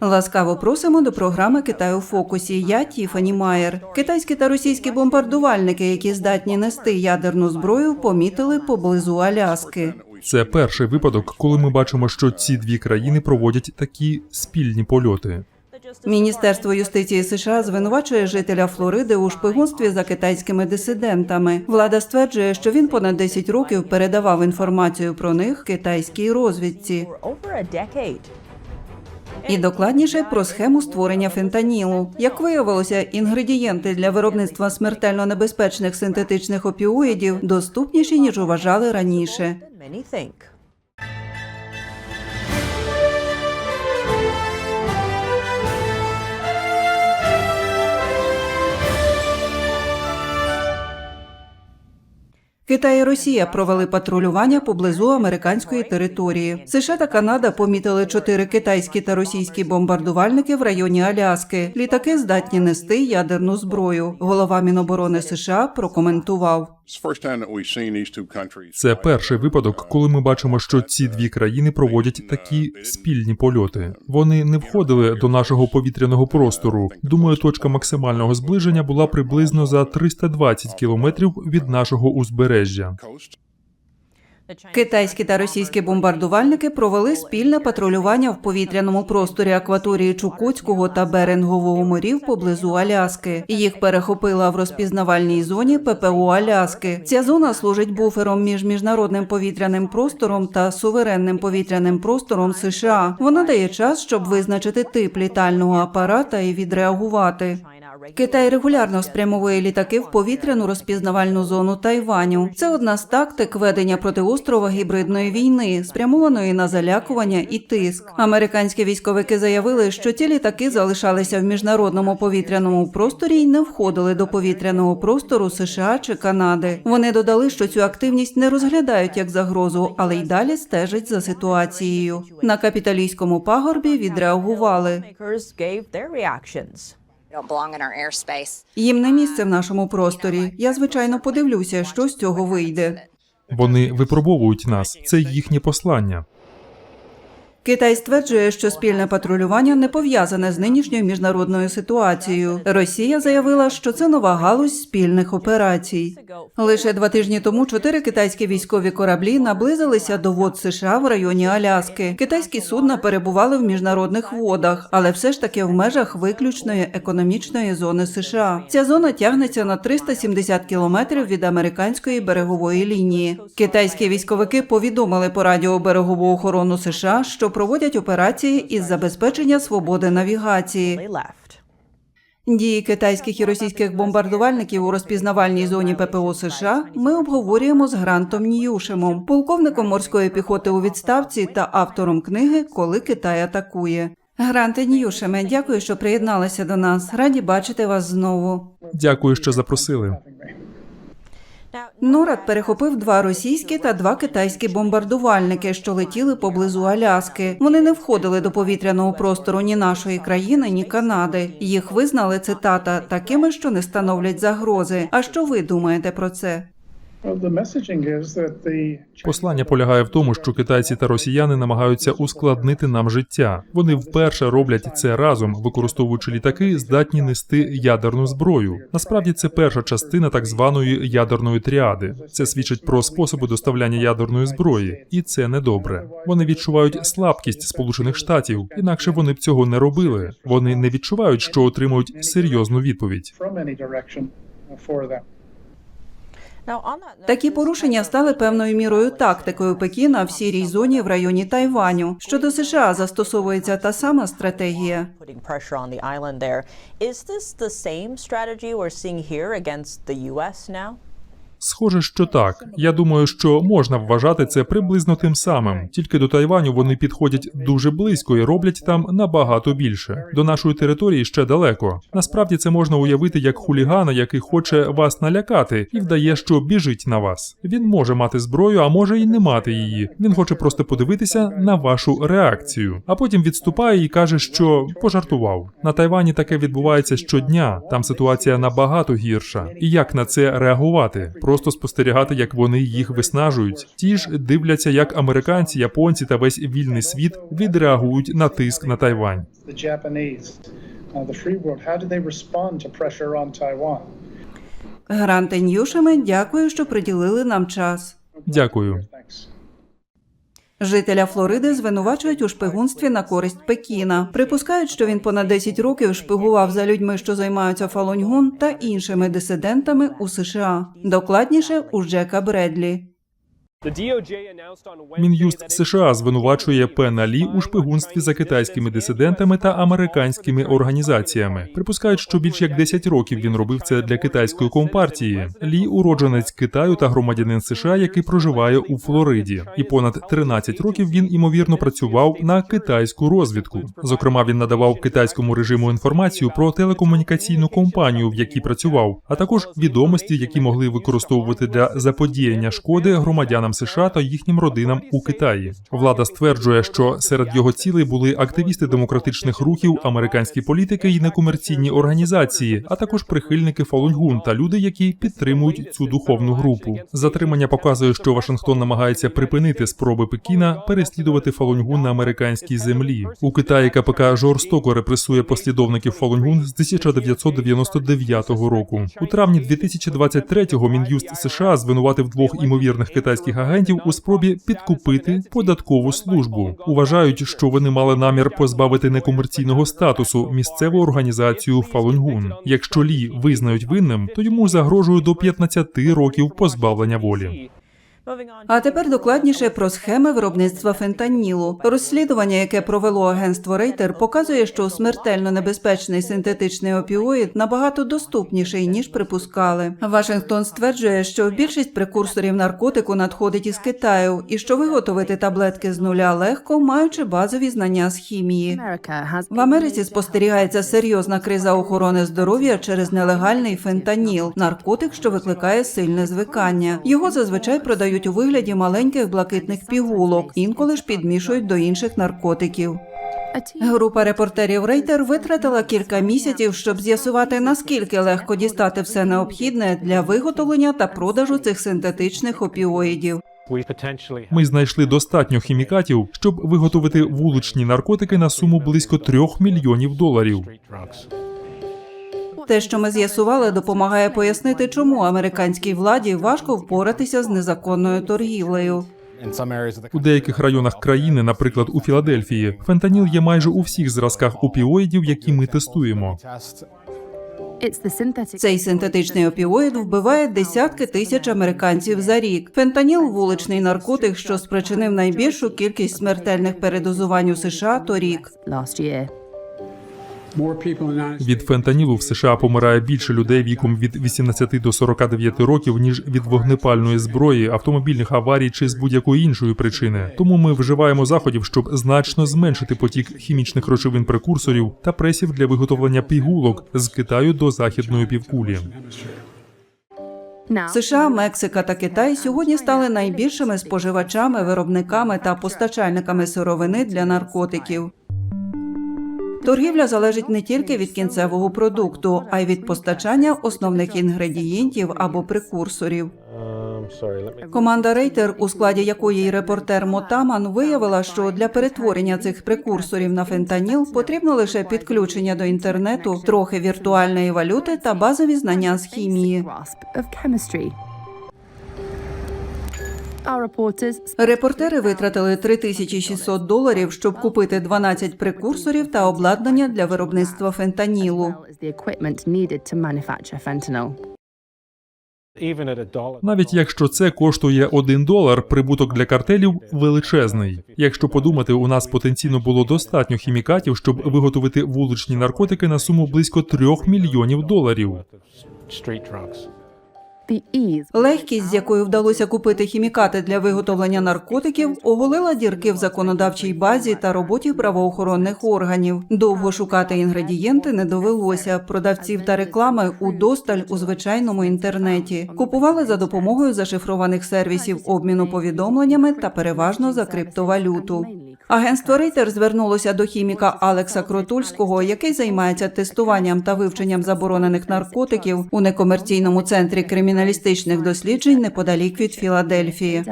Ласкаво просимо до програми Китай у фокусі. Я Тіфані Майер. Китайські та російські бомбардувальники, які здатні нести ядерну зброю, помітили поблизу Аляски. Це перший випадок, коли ми бачимо, що ці дві країни проводять такі спільні польоти. Міністерство юстиції США звинувачує жителя Флориди у шпигунстві за китайськими дисидентами. Влада стверджує, що він понад 10 років передавав інформацію про них китайській розвідці. І докладніше про схему створення фентанілу. Як виявилося, інгредієнти для виробництва смертельно небезпечних синтетичних опіоїдів доступніші ніж вважали раніше. Китай і Росія провели патрулювання поблизу американської території. США та Канада помітили чотири китайські та російські бомбардувальники в районі Аляски. Літаки здатні нести ядерну зброю. Голова Міноборони США прокоментував. Це перший випадок, коли ми бачимо, що ці дві країни проводять такі спільні польоти. Вони не входили до нашого повітряного простору. Думаю, точка максимального зближення була приблизно за 320 кілометрів від нашого узбережжя. Китайські та російські бомбардувальники провели спільне патрулювання в повітряному просторі акваторії Чукотського та Берингового морів поблизу Аляски. Їх перехопила в розпізнавальній зоні ППО Аляски. Ця зона служить буфером між міжнародним повітряним простором та суверенним повітряним простором США. Вона дає час, щоб визначити тип літального апарата і відреагувати. Китай регулярно спрямовує літаки в повітряну розпізнавальну зону Тайваню. Це одна з тактик ведення проти острова гібридної війни, спрямованої на залякування і тиск. Американські військовики заявили, що ті літаки залишалися в міжнародному повітряному просторі і не входили до повітряного простору США чи Канади. Вони додали, що цю активність не розглядають як загрозу, але й далі стежать за ситуацією. На капіталійському пагорбі відреагували. Makers gave their reactions. don't belong in our airspace. Їм не місце в нашому просторі. Я звичайно подивлюся, що з цього вийде. Вони випробовують нас. Це їхнє послання. Китай стверджує, що спільне патрулювання не пов'язане з нинішньою міжнародною ситуацією. Росія заявила, що це нова галузь спільних операцій. Лише два тижні тому чотири китайські військові кораблі наблизилися до вод США в районі Аляски. Китайські судна перебували в міжнародних водах, але все ж таки в межах виключної економічної зони США. Ця зона тягнеться на 370 кілометрів від американської берегової лінії. Китайські військовики повідомили по радіо берегову охорону США, що проводять операції із забезпечення свободи навігації. Дії китайських і російських бомбардувальників у розпізнавальній зоні ППО США ми обговорюємо з Грантом Ньюшемом, полковником морської піхоти у відставці та автором книги Коли Китай атакує. Гранте Ньюшеме, дякую, що приєдналися до нас. Раді бачити вас знову. Дякую, що запросили. Норад перехопив два російські та два китайські бомбардувальники, що летіли поблизу Аляски. Вони не входили до повітряного простору ні нашої країни, ні Канади. Їх визнали цитата такими, що не становлять загрози. А що ви думаєте про це? Послання полягає в тому, що китайці та росіяни намагаються ускладнити нам життя. Вони вперше роблять це разом, використовуючи літаки, здатні нести ядерну зброю. Насправді це перша частина так званої ядерної тріади. Це свідчить про способи доставляння ядерної зброї, і це недобре. Вони відчувають слабкість Сполучених Штатів, інакше вони б цього не робили. Вони не відчувають, що отримують серйозну відповідь. Такі порушення стали певною мірою тактикою Пекіна в сірій зоні в районі Тайваню. Щодо США застосовується та сама стратегія. Is this the same strategy we're seeing here against the U.S. now? Схоже, що так. Я думаю, що можна вважати це приблизно тим самим. Тільки до Тайваню вони підходять дуже близько і роблять там набагато більше. До нашої території ще далеко. Насправді це можна уявити як хулігана, який хоче вас налякати і вдає, що біжить на вас. Він може мати зброю, а може і не мати її. Він хоче просто подивитися на вашу реакцію, а потім відступає і каже, що пожартував. На Тайвані таке відбувається щодня. Там ситуація набагато гірша. І як на це реагувати? Просто спостерігати, як вони їх виснажують. Ті ж дивляться, як американці, японці та весь вільний світ відреагують на тиск на Тайвань. Гранте Ньюшеме, дякую, що приділили нам час. Дякую. Жителя Флориди звинувачують у шпигунстві на користь Пекіна. Припускають, що він понад 10 років шпигував за людьми, що займаються Фалуньгун та іншими дисидентами у США. Докладніше у Джека Бредлі. Мін'юст США звинувачує Пена Лі у шпигунстві за китайськими дисидентами та американськими організаціями. Припускають, що більш як 10 років він робив це для китайської компартії. Лі уродженець Китаю та громадянин США, який проживає у Флориді, і понад 13 років він імовірно працював на китайську розвідку. Зокрема, він надавав китайському режиму інформацію про телекомунікаційну компанію, в якій працював, а також відомості, які могли використовувати для заподіяння шкоди громадянам США та їхнім родинам у Китаї. Влада стверджує, що серед його цілей були активісти демократичних рухів, американські політики і некомерційні організації, а також прихильники Фалуньгун та люди, які підтримують цю духовну групу. Затримання показує, що Вашингтон намагається припинити спроби Пекіна переслідувати Фалуньгун на американській землі. У Китаї КПК жорстоко репресує послідовників Фалуньгун з 1999 року. У травні 2023-го Мін'юст США звинуватив двох імовірних китайських агентів у спробі підкупити податкову службу. Уважають, що вони мали намір позбавити некомерційного статусу місцеву організацію Фалунгун. Якщо Лі визнають винним, то йому загрожує до 15 років позбавлення волі. А тепер докладніше про схеми виробництва фентанілу. Розслідування, яке провело агентство Рейтер, показує, що смертельно небезпечний синтетичний опіоїд набагато доступніший ніж припускали. Вашингтон стверджує, що більшість прекурсорів наркотику надходить із Китаю, і що виготовити таблетки з нуля легко, маючи базові знання з хімії. В Америці спостерігається серйозна криза охорони здоров'я через нелегальний фентаніл, наркотик, що викликає сильне звикання. Його зазвичай продають у вигляді маленьких блакитних пігулок, інколи ж підмішують до інших наркотиків. Група репортерів Рейтер витратила кілька місяців, щоб з'ясувати, наскільки легко дістати все необхідне для виготовлення та продажу цих синтетичних опіоїдів. Ми знайшли достатньо хімікатів, щоб виготовити вуличні наркотики на суму близько 3 мільйонів доларів. Те, що ми з'ясували, допомагає пояснити, чому американській владі важко впоратися з незаконною торгівлею. У деяких районах країни, наприклад у Філадельфії, фентаніл є майже у всіх зразках опіоїдів, які ми тестуємо. Цей синтетичний опіоїд вбиває десятки тисяч американців за рік. Фентаніл – вуличний наркотик, що спричинив найбільшу кількість смертельних передозувань у США торік. Від фентанілу в США помирає більше людей віком від 18 до 49 років, ніж від вогнепальної зброї, автомобільних аварій чи з будь-якої іншої причини. Тому ми вживаємо заходів, щоб значно зменшити потік хімічних речовин прекурсорів та пресів для виготовлення пігулок з Китаю до західної півкулі. США, Мексика та Китай сьогодні стали найбільшими споживачами, виробниками та постачальниками сировини для наркотиків. Торгівля залежить не тільки від кінцевого продукту, а й від постачання основних інгредієнтів або прекурсорів. Команда Рейтер, у складі якої репортер Мотаман, виявила, що для перетворення цих прекурсорів на фентаніл потрібно лише підключення до інтернету, трохи віртуальної валюти та базові знання з хімії. Репортери витратили 3600 доларів, щоб купити 12 прекурсорів та обладнання для виробництва фентанілу. Навіть якщо це коштує 1 долар, прибуток для картелів величезний. Якщо подумати, у нас потенційно було достатньо хімікатів, щоб виготовити вуличні наркотики на суму близько 3 мільйонів доларів. Легкість, з якою вдалося купити хімікати для виготовлення наркотиків, оголила дірки в законодавчій базі та роботі правоохоронних органів. Довго шукати інгредієнти не довелося. Продавців та реклами удосталь у звичайному інтернеті. Купували за допомогою зашифрованих сервісів обміну повідомленнями та переважно за криптовалюту. Агентство Рейтер звернулося до хіміка Алекса Кротульського, який займається тестуванням та вивченням заборонених наркотиків у некомерційному центрі криміналістичних досліджень неподалік від Філадельфії.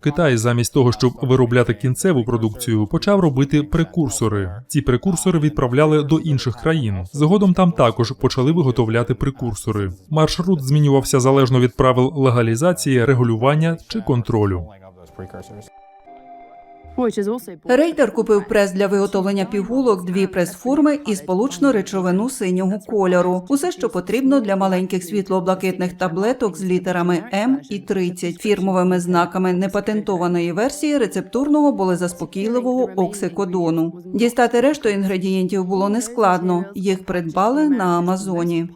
Китай замість того, щоб виробляти кінцеву продукцію, почав робити прекурсори. Ці прекурсори відправляли до інших країн. Згодом там також почали виготовляти прекурсори. Маршрут змінювався залежно від правил легалізації, регулювання чи контролю. Рейтер купив прес для виготовлення пігулок, дві прес-форми і сполучну речовину синього кольору. Усе, що потрібно для маленьких світло-блакитних таблеток з літерами М і 30. Фірмовими знаками непатентованої версії рецептурного були заспокійливого оксикодону. Дістати решту інгредієнтів було нескладно. Їх придбали на Амазоні.